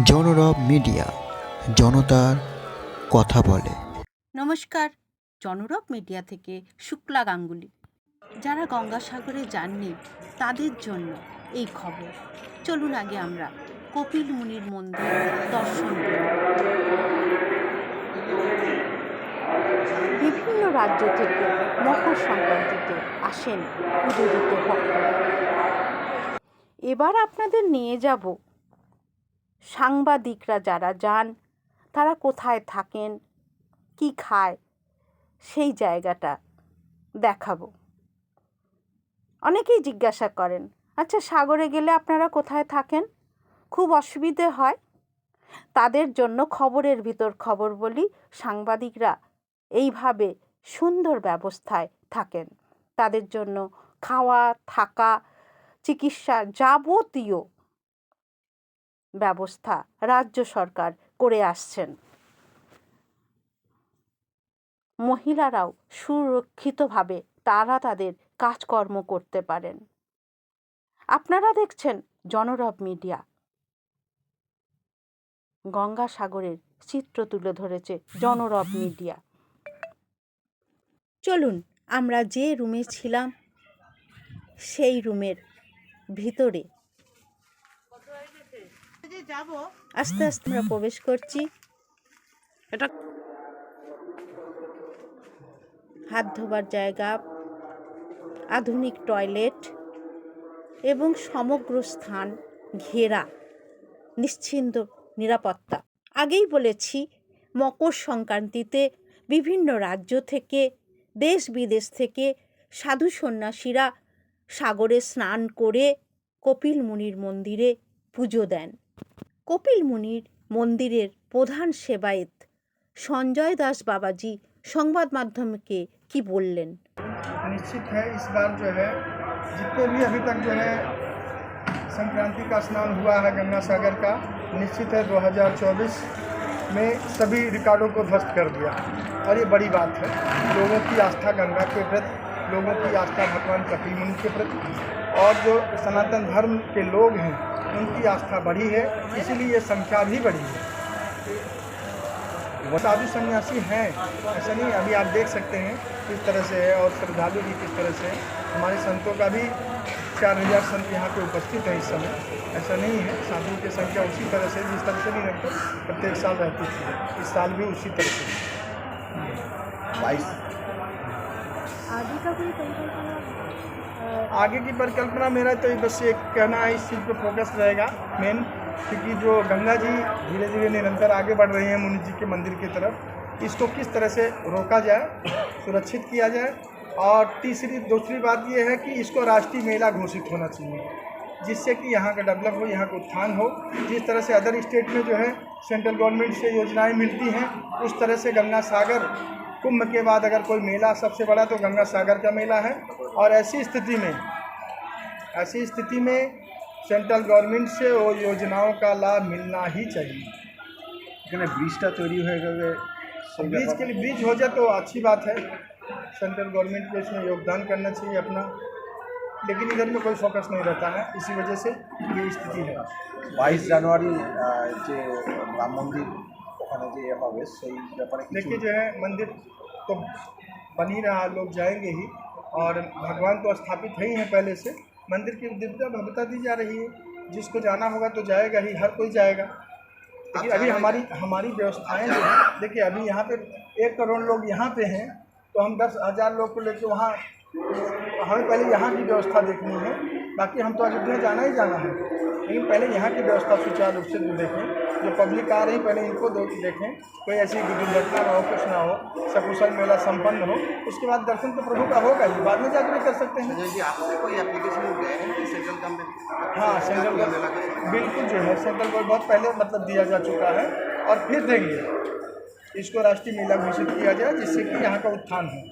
জনরব media, জনতার কথা বলে। নমস্কার, জনরব মিডিয়া থেকে শুক্লা গাঙ্গুলি। যারা গঙ্গাসাগরে যাননি, তাদের জন্য এই খবর। চলুন আগে আমরা কপিল মুনির মন্দির দর্শন বিভিন্ন রাজ্য থেকে মকর সংক্রান্তিতে আসেন পুজো দিতে ভক্তরা। এবার আপনাদের নিয়ে যাব সাংবাদিকরা যারা যান, তারা কোথায় থাকেন, কি খায়, সেই জায়গাটা দেখাবো। অনেকেই জিজ্ঞাসা করেন আচ্ছা সাগরে গেলে আপনারা কোথায় থাকেন? খুব অসুবিধে হয়? তাদের জন্য খবরের ভিতর খবর বলি, সাংবাদিকরা এইভাবে সুন্দর ব্যবস্থায় থাকেন। তাদের জন্য খাওয়া, থাকা, চিকিৎসা যাবতীয় ব্যবস্থা রাজ্য সরকার করে আসছেন। মহিলারাও সুরক্ষিতভাবে তারা তাদের কাজকর্ম করতে পারেন। আপনারা দেখছেন জনরব মিডিয়া। গঙ্গাসাগরের চিত্র তুলে ধরেছে জনরব মিডিয়া। চলুন, আমরা যে রুমে ছিলাম, সেই রুমের ভিতরে আস্তে আস্তে আমরা প্রবেশ করছি। এটা হাত ধোবার জায়গা আধুনিক টয়লেট এবং সমগ্র স্থান ঘেরা নিশ্চিন্ত নিরাপত্তা। আগেই বলেছি মকর সংক্রান্তিতে বিভিন্ন রাজ্য থেকে দেশ বিদেশ থেকে সাধু সন্ন্যাসীরা সাগরে স্নান করে কপিল মুনির মন্দিরে পুজো দেন। কপিল মুনির মন্দিরের প্রধান সেবায়েত সঞ্জয় দাস বাবাজি সংবাদ মাধ্যমকে কি বললেন निश्चित है इस बार जो है जितने भी अभी तक जो है संक्रांति का स्नान हुआ है गंगा सागर का निश्चित है 2024 में सभी रिकॉर्डों को ध्वस्त कर दिया और ये बड़ी बात है लोगों की आस्था गंगा के प्रति लोगों की आस्था भगवान कपिल मुनि के प्रति और जो सनातन धर्म के लोग हैं उनकी आस्था बढ़ी है, इसीलिए ये संख्या भी बढ़ी है। वो साधु सन्यासी हैं, ऐसा नहीं, अभी आप देख सकते हैं किस तरह से है और श्रद्धालु भी किस तरह से हमारे संतों का भी चार हज़ार संत यहाँ पे उपस्थित है इस समय, ऐसा नहीं है। साधुओं की संख्या उसी तरह से, जिस तरह से नहीं रहती प्रत्येक साल रहती थी, इस साल भी उसी तरह से। बाईस आगे का कोई परिकल्पना? आगे की परिकल्पना मेरा तो बस ये कहना है, इस चीज़ पे फोकस रहेगा मेन क्योंकि जो गंगा जी धीरे धीरे निरंतर आगे बढ़ रही हैं मुनि जी के मंदिर की तरफ़, इसको किस तरह से रोका जाए, सुरक्षित किया जाए, और तीसरी, दूसरी बात यह है कि इसको राष्ट्रीय मेला घोषित होना चाहिए, जिससे कि यहाँ का डेवलप हो, यहाँ का उत्थान हो, जिस तरह से अदर स्टेट में जो है सेंट्रल गवर्नमेंट से योजनाएँ मिलती हैं, उस तरह से गंगा सागर कुंभ के बाद अगर कोई मेला सबसे बड़ा तो गंगा सागर का मेला है और ऐसी स्थिति में ऐसी स्थिति में सेंट्रल गवर्नमेंट से वो योजनाओं का लाभ मिलना ही चाहिए এখানে ব্রিজটা তৈরি হয়ে গেলে সেই ब्रिज ব্যাপারে- के लिए ब्रिज हो जाए तो अच्छी बात है सेंट्रल गवर्नमेंट को इसमें योगदान करना चाहिए अपना लेकिन इधर में कोई फोकस नहीं रहता है इसी वजह से ये स्थिति है বাইশ জানুয়ারি আহ, যে রাম মন্দির ওখানে যে ইয়ে হবে সেই ব্যাপারে কিছু देखिए जो है मंदिर तो बन रहा लोग जाएँगे ही। और भगवान तो स्थापित है ही हैं पहले से। मंदिर की दिव्यता भव्यता दी जा रही है। जिसको जाना होगा तो जाएगा ही हर कोई जाएगा। लेकिन अभी हमारी हमारी व्यवस्थाएँ जो हैं देखिए अभी यहाँ पे एक करोड़ लोग यहाँ पे हैं तो हम दस हज़ार लोग को लेकर वहाँ हमें पहले यहाँ की व्यवस्था देखनी है। बाकी हम तो अयोध्या जाना ही जाना है। लेकिन पहले यहाँ की व्यवस्था सुचारू रूप से देखें। जो पब्लिक आ रही पहले इनको दो देखें। कोई ऐसी दुर्घटना ना हो कुछ ना हो सकुशल मेला संपन्न हो। उसके बाद दर्शन तो प्रभु का होगा ही बाद में जाकर भी कर सकते हैं। जी आपसे कोई एप्लीकेशन हैं? सेंट्रल गवर्नमेंट हाँ सेंट्रल गवर्नमेंट बिल्कुल जो है सेंट्रल गवर्नमेंट बहुत पहले मतलब दिया जा चुका है। और फिर देंगे इसको राष्ट्रीय मेला घोषित किया जाए जिससे कि यहाँ का उत्थान हो।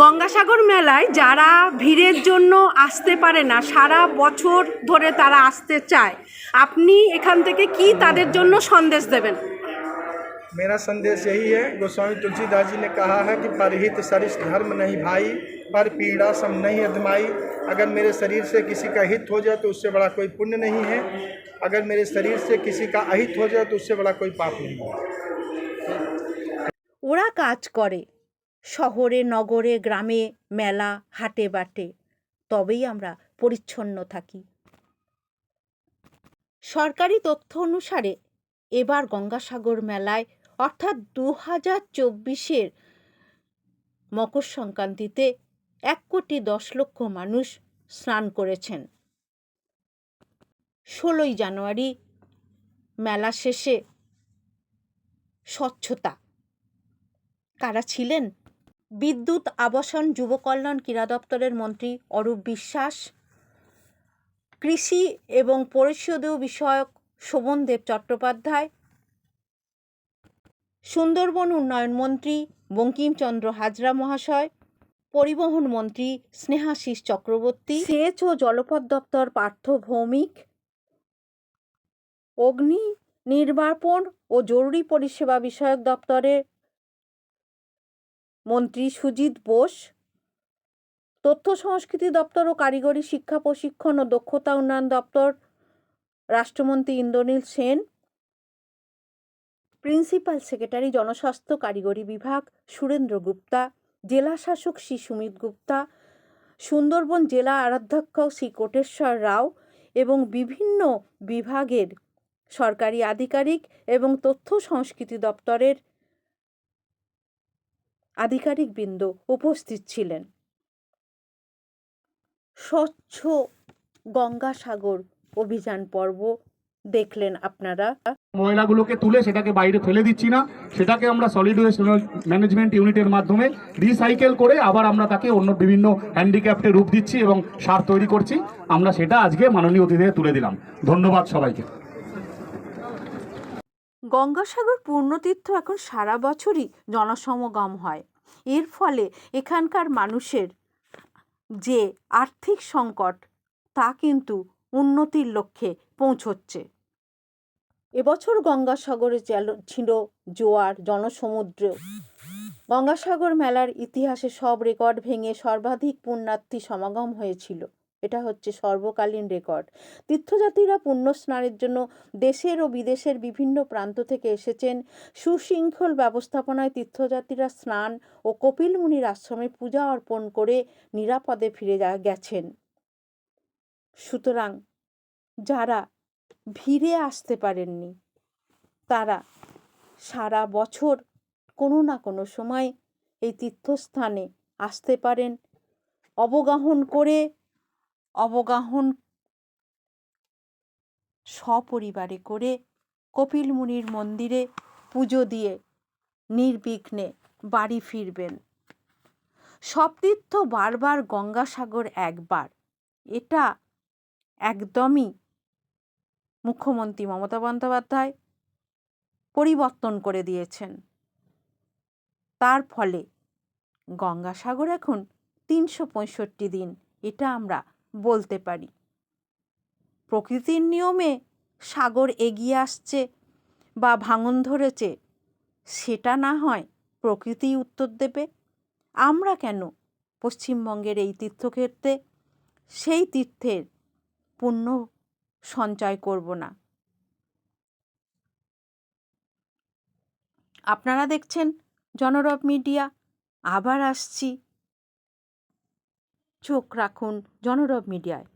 গঙ্গাসাগর মেলায় যারা ভিড়ের জন্য আসতে পারে না সারা বছর ধরে তারা আসতে চায় আপনি এখান থেকে কি তাদের জন্য সন্দেশ দেবেন मेरा संदेश यही है गोस्वामी तुलसीदास जी ने कहा है कि परहित सरिस धर्म नहीं भाई पर पीड़ा सम नहीं अधमाई अगर मेरे शरीर से किसी का हित हो जाए तो उससे बड़ा कोई पुण्य नहीं है अगर मेरे शरीर से किसी का अहित हो जाए तो उससे बड़ा कोई पाप नहीं है ওরা কাজ করে শহরে, নগরে, গ্রামে, মেলা, হাটে, বাটে, তবেই আমরা পরিচ্ছন্ন থাকি। সরকারি তথ্য অনুসারে এবার গঙ্গাসাগর মেলায় অর্থাৎ দু হাজার চব্বিশের মকর সংক্রান্তিতে এক কোটি দশ লক্ষ মানুষ স্নান করেছেন। ষোলোই জানুয়ারি মেলা শেষে স্বচ্ছতা। কারা ছিলেন? বিদ্যুৎ, আবাসন যুবকল্যাণ ক্রীড়া দপ্তরের মন্ত্রী অরূপ বিশ্বাস, কৃষি এবং পরিষদীয় বিষয়ক শোভনদেব চট্টোপাধ্যায়, সুন্দরবন উন্নয়ন মন্ত্রী বঙ্কিমচন্দ্র হাজরা মহাশয়, পরিবহন মন্ত্রী স্নেহাশিস চক্রবর্তী, সেচ ও জলপথ দপ্তর পার্থ ভৌমিক, অগ্নি নির্বাপন ও জরুরি পরিষেবা বিষয়ক দপ্তরের মন্ত্রী সুজিত বোস, তথ্য সংস্কৃতি দপ্তর ও কারিগরি শিক্ষা প্রশিক্ষণ ও দক্ষতা উন্নয়ন দপ্তর, রাষ্ট্রমন্ত্রী ইন্দ্রনীল সেন, প্রিন্সিপাল সেক্রেটারি জনস্বাস্থ্য কারিগরি বিভাগ, সুরেন্দ্র গুপ্তা, জেলা শাসক শ্রী সুমিত গুপ্তা, সুন্দরবন জেলা আরাধ্যক্ষ শ্রী কোটেশ্বর রাও এবং বিভিন্ন বিভাগের সরকারি আধিকারিক এবং তথ্য সংস্কৃতি দপ্তরের আধিকারিকবৃন্দ উপস্থিত ছিলেন। স্বচ্ছ গঙ্গাসাগর অভিযান পর্ব দেখলেন আপনারা। ময়লাগুলোকে তুলে সেটাকে বাইরে ফেলে দিচ্ছি না, সেটাকে আমরা সলিড ওয়েস্ট ম্যানেজমেন্ট ইউনিটের মাধ্যমে রিসাইকেল করে আবার আমরা তাকে অন্য বিভিন্ন হ্যান্ডিক্যাপ্টে রূপ দিচ্ছি এবং সার তৈরি করছি। আমরা সেটা আজকে মাননীয় অতিথিদের তুলে দিলাম। ধন্যবাদ সবাইকে। গঙ্গাসাগর পূর্ণতীর্থ এখন সারা বছরই জনসমাগম হয়। এর ফলে এখানকার মানুষের যে আর্থিক সংকট, তা কিন্তু উন্নতির লক্ষ্যে পৌঁছচ্ছে। এবছর গঙ্গাসাগরে ছিল জোয়ার, জনসমুদ্র, গঙ্গাসাগর মেলার ইতিহাসে সব রেকর্ড ভেঙে সর্বাধিক পুণ্যার্থী সমাগম হয়েছিল। এটা হচ্ছে সর্বকালীন রেকর্ড। তীর্থযাত্রীরা পুণ্য স্নানের জন্য দেশের ও বিদেশের বিভিন্ন প্রান্ত থেকে এসেছেন। সুশৃঙ্খল ব্যবস্থাপনায় তীর্থযাত্রীরা স্নান ও কপিল মুনির আশ্রমে পূজা অর্পণ করে নিরাপদে ফিরে গেছেন। সুতরাং যারা ভিড়ে আসতে পারেননি, তারা সারা বছর কোনো না কোনো সময় এই তীর্থস্থানে আসতে পারেন। অবগাহন করে অবগাহন সপরিবারে করে কপিল মুনির মন্দিরে পুজো দিয়ে নির্বিঘ্নে বাড়ি ফিরবেন। সব তীর্থ বারবার গঙ্গাসাগর একবার, এটা একদমই মুখ্যমন্ত্রী মমতা বন্দ্যোপাধ্যায় পরিবর্তন করে দিয়েছেন। তার ফলে গঙ্গাসাগর এখন তিনশো পঁয়ষট্টি দিন, এটা আমরা বলতে পারি। প্রকৃতির নিয়মে সাগর এগিয়ে আসছে বা ভাঙন ধরেছে, সেটা না হয় প্রকৃতি উত্তর দেবে। আমরা কেন পশ্চিমবঙ্গের এই তীর্থক্ষেত্রে সেই তীর্থের পুণ্য সঞ্চয় করব না? আপনারা দেখছেন জনরব মিডিয়া, আবার আসছি চোখ রাখুন জনরব মিডিয়ায়।